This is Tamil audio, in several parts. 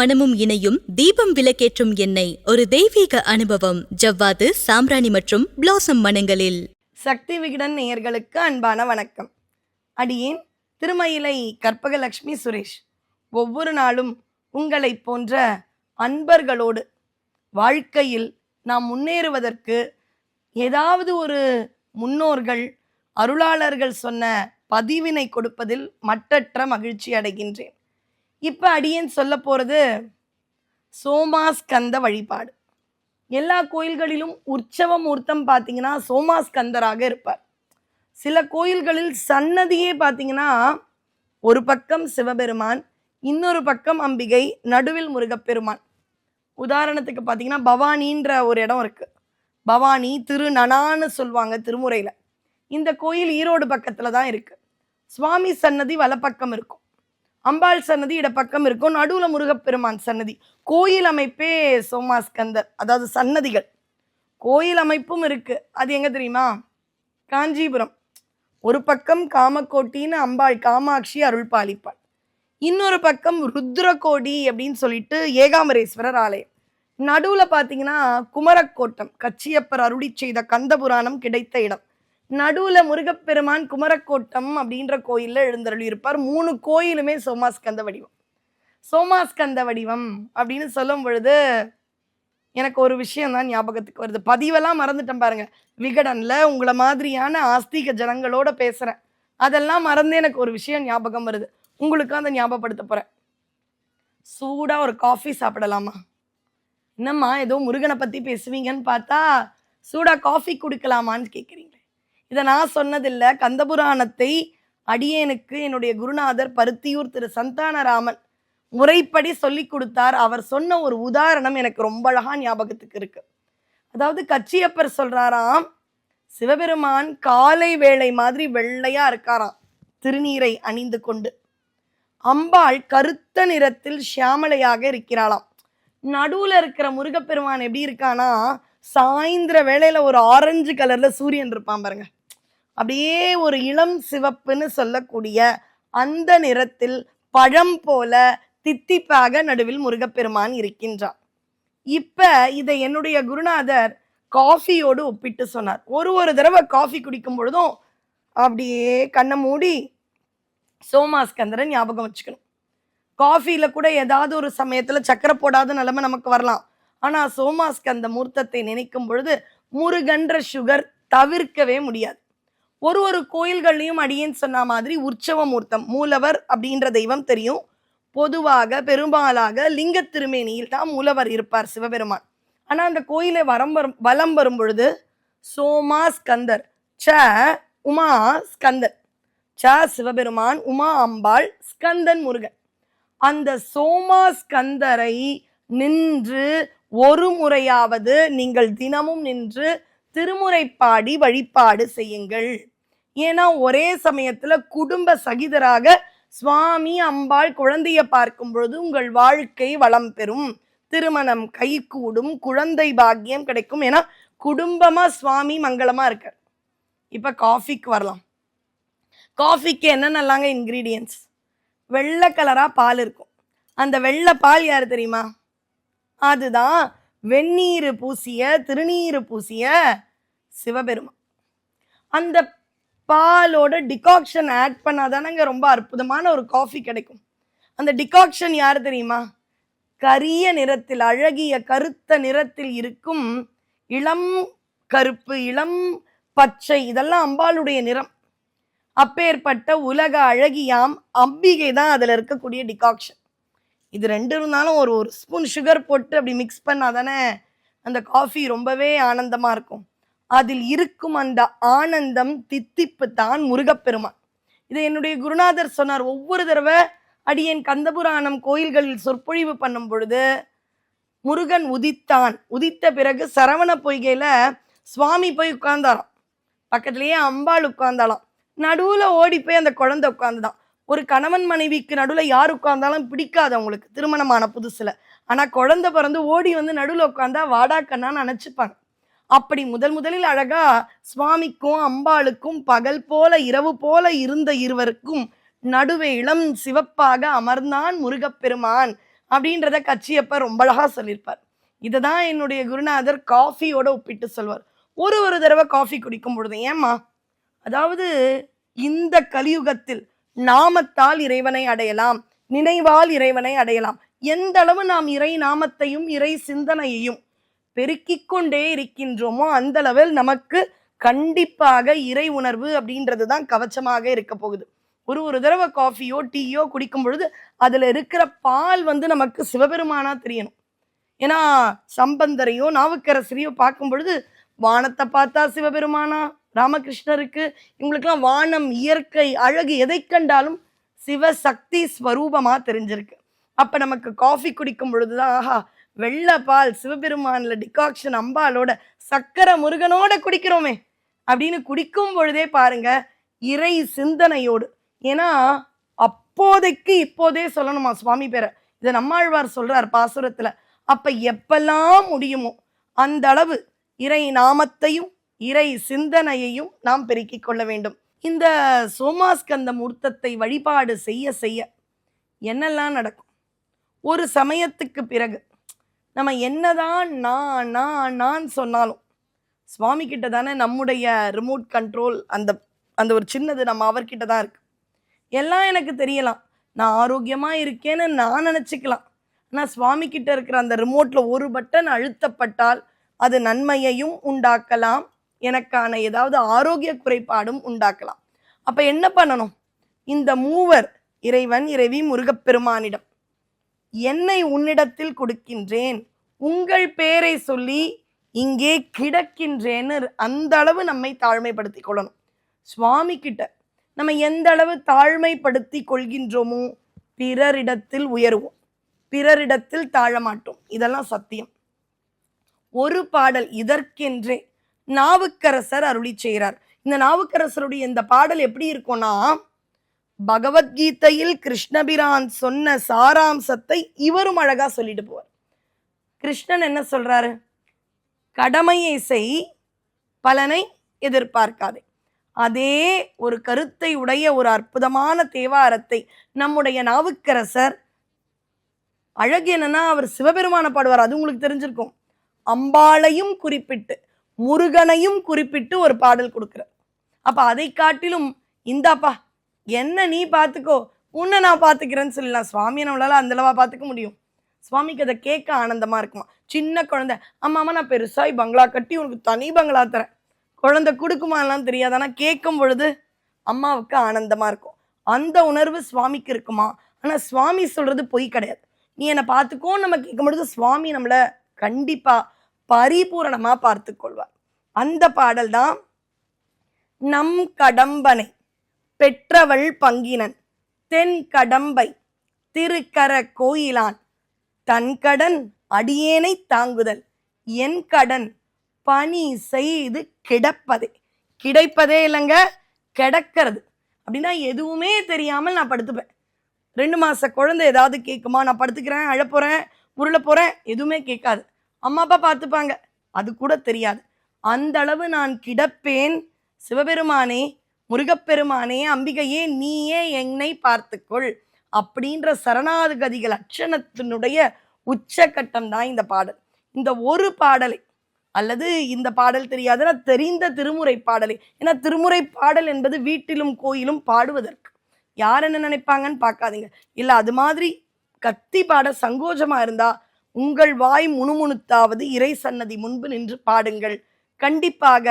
மனமும் இணையும் தீபம் விளக்கேற்றும் எண்ணெய் ஒரு தெய்வீக அனுபவம். ஜவ்வாது சாம்ராணி மற்றும் பிளாசம் மனங்களில். சக்தி விகடன் நேயர்களுக்கு அன்பான வணக்கம். அடியேன் திருமயிலை கற்பகலட்சுமி சுரேஷ். ஒவ்வொரு நாளும் உங்களைப் போன்ற அன்பர்களோடு வாழ்க்கையில் நாம் முன்னேறுவதற்கு ஏதாவது ஒரு முன்னோர்கள் அருளாளர்கள் சொன்ன பதிவினை கொடுப்பதில் மற்றற்ற மகிழ்ச்சி அடைகின்றேன். இப்போ அடியேன் சொல்ல போகிறது சோமாஸ்கந்த வழிபாடு. எல்லா கோயில்களிலும் உற்சவ மூர்த்தம் பார்த்தீங்கன்னா சோமாஸ்கந்தராக இருப்பார். சில கோயில்களில் சன்னதியே பார்த்தீங்கன்னா ஒரு பக்கம் சிவபெருமான் இன்னொரு பக்கம் அம்பிகை நடுவில் முருகப்பெருமான். உதாரணத்துக்கு பார்த்தீங்கன்னா பவானின்ற ஒரு இடம் இருக்குது பவானி திருநனான்னு சொல்லுவாங்க திருமுறையில். இந்த கோயில் ஈரோடு பக்கத்தில் தான் இருக்குது சுவாமி சன்னதி வலப்பக்கம் இருக்கும். அம்பாள் சன்னதி இடப்பக்கம் இருக்கும். நடுவில் முருகப்பெருமான் சன்னதி. கோயில் அமைப்பே சோமாஸ்கந்தர் அதாவது சன்னதிகள். கோயில் அமைப்பும் இருக்குது அது எங்கே தெரியுமா? காஞ்சிபுரம். ஒரு பக்கம் காமக்கோட்டின்னு அம்பாள் காமாட்சி அருள் பாலிப்பாள். இன்னொரு பக்கம் ருத்ரகோடி அப்படின்னு சொல்லிட்டு ஏகாமரேஸ்வரர் ஆலயம். நடுவில் பார்த்தீங்கன்னா குமரக்கோட்டம் கச்சியப்பர் அருளி செய்த கந்தபுராணம் கிடைத்த இடம். நடுவில் முருகப்பெருமான் குமரக்கோட்டம் அப்படின்ற கோயிலில் எழுந்தருளி இருப்பார் மூணு கோயிலுமே சோமாஸ்கந்த வடிவம். சோமாஸ்கந்த வடிவம் அப்படின்னு சொல்லும் பொழுது எனக்கு ஒரு விஷயம் தான் ஞாபகத்துக்கு வருது. பதிவெல்லாம் மறந்துட்டேன் பாருங்க. விகடனில் உங்களை மாதிரியான ஆஸ்திக ஜனங்களோட பேசுகிறேன் அதெல்லாம் மறந்து எனக்கு ஒரு விஷயம் ஞாபகம் வருது. உங்களுக்கும் அதை ஞாபகப்படுத்த போகிறேன் சூடாக ஒரு காஃபி சாப்பிடலாமா? என்னம்மா ஏதோ முருகனை பற்றி பேசுவீங்கன்னு பார்த்தா சூடாக காஃபி கொடுக்கலாமான்னு கேட்குறீங்க இதை நான் சொன்னதில்லை. கந்தபுராணத்தை அடியேனுக்கு என்னுடைய குருநாதர் பருத்தியூர் திரு சந்தானராமன் முறைப்படி சொல்லி கொடுத்தார். அவர் சொன்ன ஒரு உதாரணம் எனக்கு ரொம்ப அழகா ஞாபகத்துக்கு இருக்கு. அதாவது கச்சியப்பர் சொல்றாராம் சிவபெருமான் காலை வேளை மாதிரி வெள்ளையா இருக்காராம் திருநீரை அணிந்து கொண்டு. அம்பாள் கருத்த நிறத்தில் ஷியாமலையாக இருக்கிறாளாம். நடுவுல இருக்கிற முருகப்பெருமான் எப்படி இருக்கானா சாயந்தர வேளையில ஒரு ஆரஞ்சு கலர்ல சூரியன் இருப்பான் பாருங்க. அப்படியே ஒரு இளம் சிவப்புன்னு சொல்லக்கூடிய அந்த நிறத்தில் பழம் போல தித்திப்பாக நடுவில் முருகப்பெருமான் இருக்கின்றார். இப்ப இதை என்னுடைய குருநாதர் காஃபியோடு ஒப்பிட்டு சொன்னார். ஒரு ஒரு தடவை காஃபி குடிக்கும் பொழுதும் அப்படியே கண்ணை மூடி சோமாஸ்கந்தரை ஞாபகம் வச்சுக்கணும். காஃபியில கூட ஏதாவது ஒரு சமயத்துல சக்கரை போடாத நிலைமை நமக்கு வரலாம். ஆனா சோமாஸ்கந்த மூர்த்தத்தை நினைக்கும் பொழுது முருகன்ற சுகர் தவிர்க்கவே முடியாது. ஒரு ஒரு கோயில்கள்லையும் அடியேன்னு சொன்ன மாதிரி உற்சவ மூர்த்தம் மூலவர் அப்படின்ற தெய்வம் தெரியும். பொதுவாக பெரும்பாலாக லிங்க திருமேனியில் தான் மூலவர் இருப்பார் சிவபெருமான். ஆனால் அந்த கோயிலை வரம் வரும் வலம் வரும் பொழுது சோமா ஸ்கந்தர் ச உமா ஸ்கந்தர் ச சிவபெருமான் உமா அம்பாள் ஸ்கந்தன் முருகன். அந்த சோமா ஸ்கந்தரை நின்று ஒரு முறையாவது நீங்கள் தினமும் நின்று திருமுறை பாடி வழிபாடு செய்யுங்கள். ஏன்னா ஒரே சமயத்துல குடும்ப சகிதராக சுவாமி அம்பாள் குழந்தைய பார்க்கும் பொழுது உங்கள் வாழ்க்கை வளம் பெறும். திருமணம் கைகூடும் குழந்தை பாக்கியம் கிடைக்கும். ஏன்னா குடும்பமா சுவாமி மங்களமா இருக்கார். இப்ப காஃபிக்கு வரலாம். காஃபிக்கு என்னென்னலாங்க இன்க்ரீடியன்ஸ் வெள்ளை கலரா பால் இருக்கும். அந்த வெள்ளை பால் யார் தெரியுமா? அதுதான் வெந்நீர் பூசிய திருநீர் பூசிய சிவபெருமான். அந்த பாலோட டிகாக்ஷன் ஆட் பண்ணாதானங்க ரொம்ப அற்புதமான ஒரு காஃபி கிடைக்கும். அந்த டிகாக்ஷன் யார் தெரியுமா? கரிய நிறத்தில் அழகிய கருத்த நிறத்தில் இருக்கும் இளம் கருப்பு இளம் பச்சை இதெல்லாம் அம்பாளுடைய நிறம். அப்பேற்பட்ட உலக அழகியாம் அம்பிகை தான் அதில் இருக்கக்கூடிய டிகாக்ஷன் இது ரெண்டு இருந்தாலும் ஒரு ஒரு ஸ்பூன் சுகர் போட்டு அப்படி மிக்ஸ் பண்ணாதானே அந்த காஃபி ரொம்பவே ஆனந்தமாக இருக்கும். அதில் இருக்கும் அந்த ஆனந்தம் தித்திப்பு தான் முருகப்பெருமான். இதை என்னுடைய குருநாதர் சொன்னார் ஒவ்வொரு தடவை. அடியேன் கந்தபுராணம் கோயில்களில் சொற்பொழிவு பண்ணும் பொழுது முருகன் உதித்தான். உதித்த பிறகு சரவண பொய்கையில சுவாமி போய் உட்கார்ந்தாராம். பக்கத்துலேயே அம்பாள் உட்கார்ந்தாலாம் நடுவில் ஓடி போய் அந்த குழந்தை உட்கார்ந்துதான். ஒரு கணவன் மனைவிக்கு நடுவில் யார் உட்கார்ந்தாலும் பிடிக்காது அவங்களுக்கு திருமணமான புதுசில். ஆனால் குழந்தை பிறந்து ஓடி வந்து நடுவில் உட்காந்தா வாடா கண்ணான்னு நினச்சிப்பாங்க அப்படி முதல் முதலில் அழகா சுவாமிக்கும் அம்பாளுக்கும் பகல் போல இரவு போல இருந்த இருவருக்கும் நடுவே இளம் சிவப்பாக அமர்ந்தான் முருகப்பெருமான் அப்படின்றத கச்சியப்ப ரொம்ப அழகா சொல்லியிருப்பார். இதை தான் என்னுடைய குருநாதர் காஃபியோட ஒப்பிட்டு சொல்வார். ஒரு ஒரு தடவை காஃபி குடிக்கும் பொழுது ஏம்மா? அதாவது இந்த கலியுகத்தில் நாமத்தால் இறைவனை அடையலாம் நினைவால் இறைவனை அடையலாம். எந்த அளவு நாம் இறை நாமத்தையும் இறை சிந்தனையையும் பெருக்கிக் கொண்டே இருக்கின்றோமோ அந்த லெவல் நமக்கு கண்டிப்பாக இறை உணர்வு அப்படின்றது தான் கவச்சமாக இருக்க போகுது. ஒரு ஒரு தடவை காஃபியோ டீயோ குடிக்கும் பொழுது அதில் இருக்கிற பால் வந்து நமக்கு சிவபெருமானா தெரியணும். ஏன்னா சம்பந்தரையோ நாவுக்கரசரையோ பார்க்கும் பொழுது வானத்தை பார்த்தா சிவபெருமானா ராமகிருஷ்ணருக்கு இவங்களுக்கெல்லாம் வானம் இயற்கை அழகு எதை கண்டாலும் சிவசக்தி ஸ்வரூபமாக தெரிஞ்சிருக்கு. அப்போ நமக்கு காஃபி குடிக்கும் பொழுதுதான் ஆஹா வெள்ளை பால் சிவபெருமான்ல டிகாக்ஷன் அம்பாலோட சக்கரை முருகனோட குடிக்கிறோமே அப்படின்னு குடிக்கும் பொழுதே பாருங்க இறை சிந்தனையோடு. ஏன்னா அப்போதைக்கு இப்போதே சொல்லணுமா சுவாமி பேரை? இதை நம்மாழ்வார் சொல்றார் பாசுரத்தில். அப்போ எப்பெல்லாம் முடியுமோ அந்த அளவு இறை நாமத்தையும் இறை சிந்தனையையும் நாம் பெருக்கிக் கொள்ள வேண்டும். இந்த சோமாஸ்கந்த மூர்த்தத்தை வழிபாடு செய்ய செய்ய என்னெல்லாம் நடக்கும்? ஒரு சமயத்துக்கு பிறகு நம்ம என்னதான் நான் நான் நான் சொன்னாலும் சுவாமி கிட்ட தானே நம்முடைய ரிமோட் கண்ட்ரோல் அந்த அந்த ஒரு சின்னது நம்ம அவர்கிட்ட தான் இருக்கு. எல்லாம் எனக்கு தெரியலாம். நான் ஆரோக்கியமாக இருக்கேன்னு நான் நினச்சிக்கலாம். ஆனால் சுவாமி கிட்ட இருக்கிற அந்த ரிமோட்டில் ஒரு பட்டன் அழுத்தப்பட்டால் அது நன்மையையும் உண்டாக்கலாம். எனக்கான ஏதாவது ஆரோக்கிய குறைபாடும் உண்டாக்கலாம். அப்போ என்ன பண்ணணும்? இந்த மூவர் இறைவன் இறைவி முருகப்பெருமானிடம் என்னை உன்னிடத்தில் கொடுக்கின்றேன். உங்கள் பேரை சொல்லி இங்கே கிடக்கின்றேன்னு அந்த அளவு நம்மை தாழ்மைப்படுத்தி கொள்ளணும். சுவாமி கிட்ட நம்ம எந்த அளவு தாழ்மைப்படுத்தி கொள்கின்றோமோ பிறரிடத்தில் உயருவோம். பிறரிடத்தில் தாழ மாட்டோம் இதெல்லாம் சத்தியம். ஒரு பாடல் இதற்கென்றே நாவுக்கரசர் அருளி செய்கிறார். இந்த நாவுக்கரசருடைய இந்த பாடல் எப்படி இருக்கும்னா பகவத்கீதையில் கிருஷ்ணபிரான் சொன்ன சாராம்சத்தை இவரும் அழகா சொல்லிட்டு போவார். கிருஷ்ணன் என்ன சொல்றாரு? கடமையை செய் பலனை எதிர்பார்க்காதே. அதே ஒரு கருத்தை உடைய ஒரு அற்புதமான தேவாரத்தை நம்முடைய நாவுக்கரசர் அழகு என்னன்னா அவர் சிவபெருமான பாடுவார் அது உங்களுக்கு தெரிஞ்சிருக்கும். அம்பாளையும் குறிப்பிட்டு முருகனையும் குறிப்பிட்டு ஒரு பாடல் கொடுக்குறார். அப்போ அதை காட்டிலும் இந்தாப்பா என்ன நீ பார்த்துக்கோ உன்னை நான் பார்த்துக்கிறேன்னு சொல்லலாம் சுவாமியை நம்மளால அந்த அளவா பார்த்துக்க முடியும். சுவாமிக்கு அதை கேட்க ஆனந்தமா இருக்குமா? சின்ன குழந்தை. அம்மா அம்மா நான் பெருசாய் பங்களா கட்டி உனக்கு தனி பங்களா தரேன். குழந்தை கொடுக்குமாலாம் தெரியாது. ஆனா கேட்கும் பொழுது அம்மாவுக்கு ஆனந்தமா இருக்கும். அந்த உணர்வு சுவாமிக்கு இருக்குமா? ஆனா சுவாமி சொல்றது பொய் கிடையாது. நீ என்னை பார்த்துக்கோன்னு நம்ம கேட்கும் பொழுது சுவாமி நம்மளை கண்டிப்பா பரிபூரணமா பார்த்து கொள்வார் அந்த பாடல் தான் நம் கடம்பனை. பெற்றவள் பங்கினன். தென் கடம்பை திருக்கர கோயிலான். தன் கடன் அடியேனை தாங்குதல். என் கடன் பணி செய்து கிடப்பதே. கிடைப்பதே இல்லைங்க கிடக்கிறது. அப்படின்னா எதுவுமே தெரியாமல் நான் படுத்துப்பேன். ரெண்டு மாத குழந்தை ஏதாவது கேட்குமா நான் படுத்துக்கிறேன் அழப்போகிறேன் உருள போகிறேன் எதுவுமே கேட்காது. அம்மா அப்பா பார்த்துப்பாங்க. அது கூட தெரியாது. அந்த அளவு நான் கிடப்பேன் சிவபெருமானே முருகப்பெருமானே அம்பிகையே நீயே என்னை பார்த்துக்கொள் அப்படின்ற சரணாகதிகள் அட்சணத்தினுடைய உச்சகட்டம் தான் இந்த பாடல். இந்த ஒரு பாடலை அல்லது இந்த பாடல் தெரியாதுன்னா தெரிந்த திருமுறை பாடலை. ஏன்னா திருமுறை பாடல் என்பது வீட்டிலும் கோயிலும் பாடுவதற்கு. யார் என்ன நினைப்பாங்கன்னு பார்க்காதீங்க. இல்லை அது மாதிரி கத்தி பாட சங்கோஜமாக இருந்தால் உங்கள் வாய் முணுமுணுத்தாவது இறை சன்னதி முன்பு நின்று பாடுங்கள். கண்டிப்பாக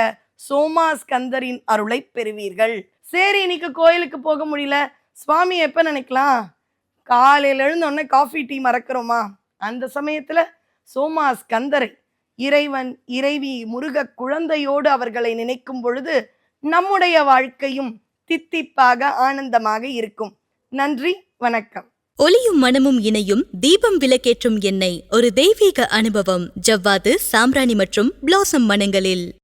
சோமாஸ்கந்தரின் அருளை பெறுவீர்கள். சரி இன்னைக்கு கோயிலுக்கு போக முடியல. சுவாமி எப்ப நினைக்கலாம்? காலையில் எழுந்தோடனே காஃபி டீ மறக்கிறோமா? அந்த சமயத்துல சோமாஸ்கந்தரை இறைவன் இறைவி முருக குழந்தையோடு அவர்களை நினைக்கும் பொழுது நம்முடைய வாழ்க்கையும் தித்திப்பாக ஆனந்தமாக இருக்கும். நன்றி வணக்கம். ஒளியும் மனமும் இணையும் தீபம் விளக்கேற்றும் எண்ணெய் ஒரு தெய்வீக அனுபவம் ஜவ்வாது சாம்ராணி மற்றும் பிளாசம் மனங்களில்